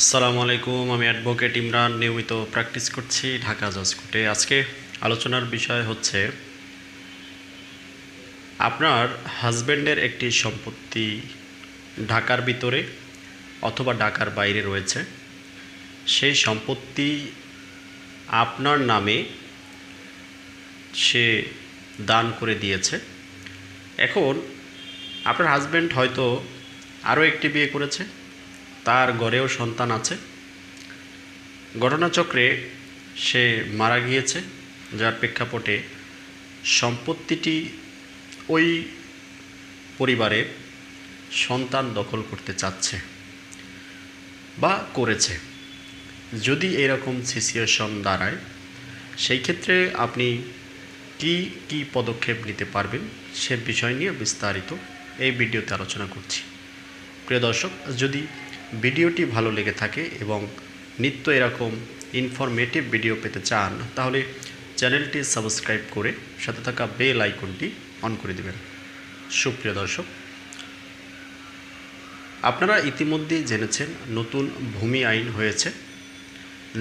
আসসালামু আলাইকুম, আমি অ্যাডভোকেট ইমরান, নিয়মিত প্র্যাকটিস করছি ঢাকা জজ কোর্টে আজকে আলোচনার বিষয় হচ্ছে, আপনার হাজব্যান্ডের একটি সম্পত্তি ঢাকার ভিতরে অথবা ঢাকার বাইরে রয়েছে। সেই সম্পত্তি আপনার নামে সে দান করে দিয়েছে। এখন আপনার হাজব্যান্ড হয়তো আরও একটি বিয়ে করেছে। তার ঘরেও সন্তান আছে। ঘটনাচক্রে সে মারা গিয়েছে, যার প্রেক্ষাপটে সম্পত্তিটি ওই পরিবারের সন্তান দখল করতে চাচ্ছে বা করেছে। যদি এরকম সিচুয়েশন দাঁড়ায়, সেই ক্ষেত্রে আপনি কি কি পদক্ষেপ নিতে পারবেন সে বিষয় নিয়ে বিস্তারিত এই ভিডিওতে আলোচনা করছি। প্রিয় দর্শক, যদি ভিডিওটি ভালো লেগে থাকে এবং নিত্য এরকম ইনফরমেটিভ ভিডিও পেতে চান, তাহলে চ্যানেলটি সাবস্ক্রাইব করে সাথে থাকা বেল আইকনটি অন করে দেবেন। সুপ্রিয় দর্শক, আপনারা ইতিমধ্যেই জেনেছেন নতুন ভূমি আইন হয়েছে।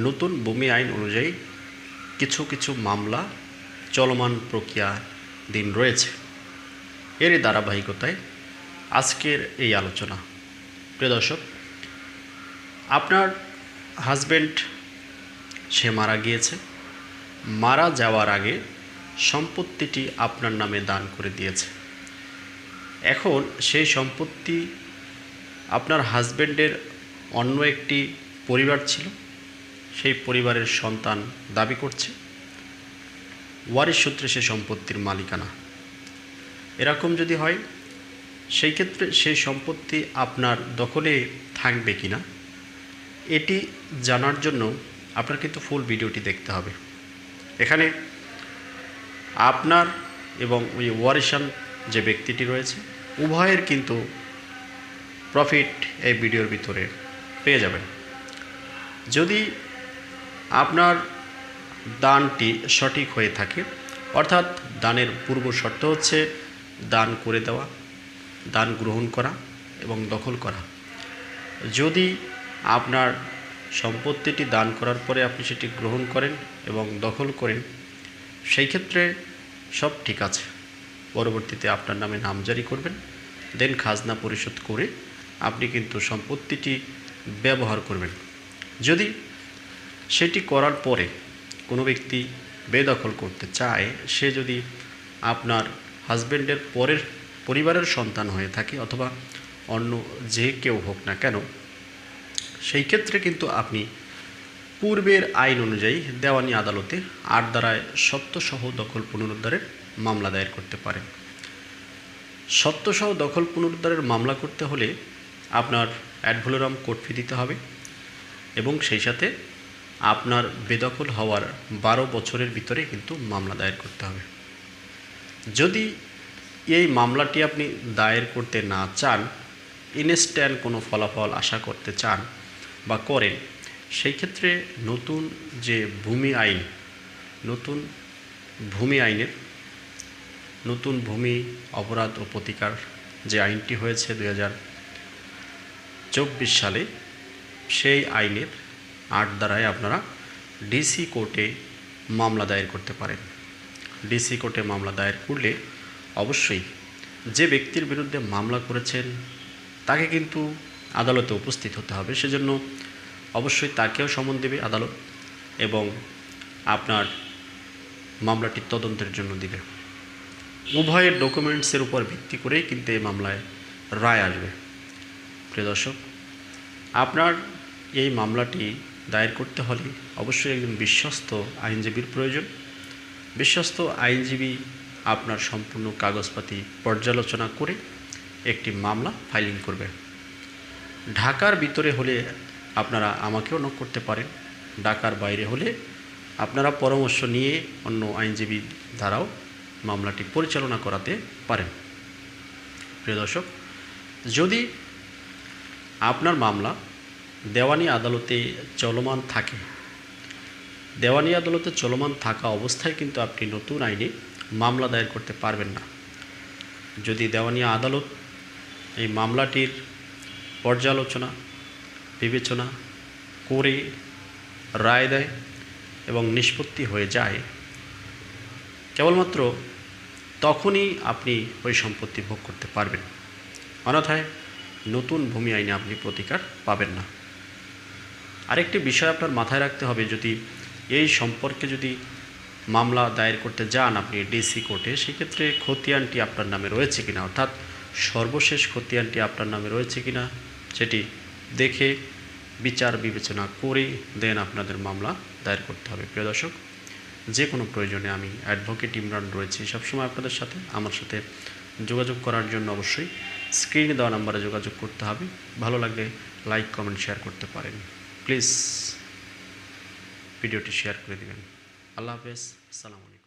নতুন ভূমি আইন অনুযায়ী কিছু কিছু মামলা, চলমান প্রক্রিয়া দিন রয়েছে। এরই ধারাবাহিকতায় আজকের এই আলোচনা। প্রিয় দর্শক আপনার হাজব্যান্ড সে মারা গিয়েছে। মারা যাওয়ার আগে সম্পত্তিটি আপনার নামে দান করে দিয়েছে। এখন সেই সম্পত্তি আপনার হাজব্যান্ডের অন্য একটি পরিবার ছিল, সেই পরিবারের সন্তান দাবি করছে। ওয়ারিশ সূত্রে সে সম্পত্তির মালিকানা। এরকম যদি হয়, সেই ক্ষেত্রে সেই সম্পত্তি আপনার দখলে থাকবে কি না এটি জানার জন্য আপনার কিন্তু ফুল ভিডিওটি দেখতে হবে। এখানে আপনার এবং ওই ওয়ারিশান যে ব্যক্তিটি রয়েছে, উভয়ের কিন্তু প্রফিট এই ভিডিওর ভিতরে পেয়ে যাবেন। যদি আপনার দানটি সঠিক হয়ে থাকে, অর্থাৎ দানের পূর্ব শর্ত হচ্ছে দান করে দেওয়া, দান গ্রহণ করা এবং দখল করা। যদি আপনার সম্পত্তিটি দান করার পরে আপনি সেটি গ্রহণ করেন এবং দখল করেন, সেই ক্ষেত্রে সব ঠিক আছে। পরবর্তীতে আপনার নামে নামজারি করবেন, দেন খাজনা পরিশোধ করে আপনি কিন্তু সম্পত্তিটি ব্যবহার করবেন। যদি সেটি করার পরে কোনো ব্যক্তি বেদখল করতে চায়, সে যদি আপনার হাজব্যান্ডের পরের পরিবারের সন্তান হয়ে থাকে অথবা অন্য যে কেউ হোক না কেন সেই ক্ষেত্রে কিন্তু আপনি পূর্বের আইন অনুযায়ী দেওয়ানি আদালতে আট দ্বারায় সত্যসহ দখল পুনরুদ্ধারের মামলা দায়ের করতে পারেন। সত্যসহ দখল পুনরুদ্ধারের মামলা করতে হলে আপনার অ্যাডভোলোরাম কোর্ট ফি দিতে হবে এবং সেই সাথে আপনার বেদখল হওয়ার বারো বছরের ভিতরে কিন্তু মামলা দায়ের করতে হবে। যদি এই মামলাটি আপনি দায়ের করতে না চান ইনস্ট্যান্ট কোনো ফলাফল আশা করতে চান বা করেন, সেই ক্ষেত্রে নতুন যে ভূমি আইন, নতুন ভূমি আইনের, নতুন ভূমি অপরাধ ও প্রতিকার যে আইনটি হয়েছে দুই চব্বিশ সালে, সেই আইনের আট দ্বারায় আপনারা ডিসি কোর্টে মামলা দায়ের করতে পারেন। ডিসি কোর্টে মামলা দায়ের করলে অবশ্যই যে ব্যক্তির বিরুদ্ধে মামলা করেছেন, তাকে কিন্তু আদালতে উপস্থিত হতে হবে। সেজন্য অবশ্যই তাকেও সমন দেবে আদালত এবং আপনার মামলাটি তদন্তের জন্য দিবে। উভয়ের ডকুমেন্টসের উপর ভিত্তি করেই কিন্তু এই মামলায় রায় আসবে। প্রিয় দর্শক, আপনার এই মামলাটি দায়ের করতে হলে অবশ্যই একজন বিশ্বস্ত আইনজীবীর প্রয়োজন। বিশ্বস্ত আইনজীবী আপনার সম্পূর্ণ কাগজপাতি পর্যালোচনা করে একটি মামলা ফাইলিং করবে। ঢাকার ভিতরে হলে আপনারা আমাকেও নক করতে পারেন। ঢাকার বাইরে হলে আপনারা পরামর্শ নিয়ে অন্য আইনজীবী দ্বারাও মামলাটি পরিচালনা করাতে পারেন। প্রিয় দর্শক, যদি আপনার মামলা দেওয়ানি আদালতে চলমান থাকে, দেওয়ানি আদালতে চলমান থাকা অবস্থায় কিন্তু আপনি নতুন আইনে মামলা দায়ের করতে পারবেন না। যদি দেওয়ানি আদালত এই মামলাটির পর্যালোচনা, বিবেচনা করে রায় দেয় এবং নিষ্পত্তি হয়ে যায়। কেবলমাত্র তখনই আপনি ওই সম্পত্তি ভোগ করতে পারবেন। অন্যথায় নতুন ভূমি আইনে আপনি প্রতিকার পাবেন না। আরেকটি বিষয় আপনার মাথায় রাখতে হবে, যদি এই সম্পর্কে যদি মামলা দায়ের করতে যান আপনি ডিসি কোর্টে, সেক্ষেত্রে খতিয়ানটি আপনার নামে রয়েছে কিনা? অর্থাৎ সর্বশেষ খতিয়ানটি আপনার নামে রয়েছে কিনা? সেটি দেখে, বিচার, বিবেচনা করে দেন আপনাদের মামলা দায়ের করতে হবে। প্রিয় দর্শক, যে কোনো প্রয়োজনে আমি অ্যাডভোকেট ইমরান রয়েছি সবসময় আপনাদের সাথে। আমার সাথে যোগাযোগ করার জন্য অবশ্যই স্ক্রিনে দেওয়া নাম্বারে যোগাযোগ করতে হবে। ভালো লাগলে লাইক কমেন্ট শেয়ার করতে পারেন। প্লিজ ভিডিওটি শেয়ার করে দেবেন। আল্লাহ হাফেজ। আসসালামু আলাইকুম।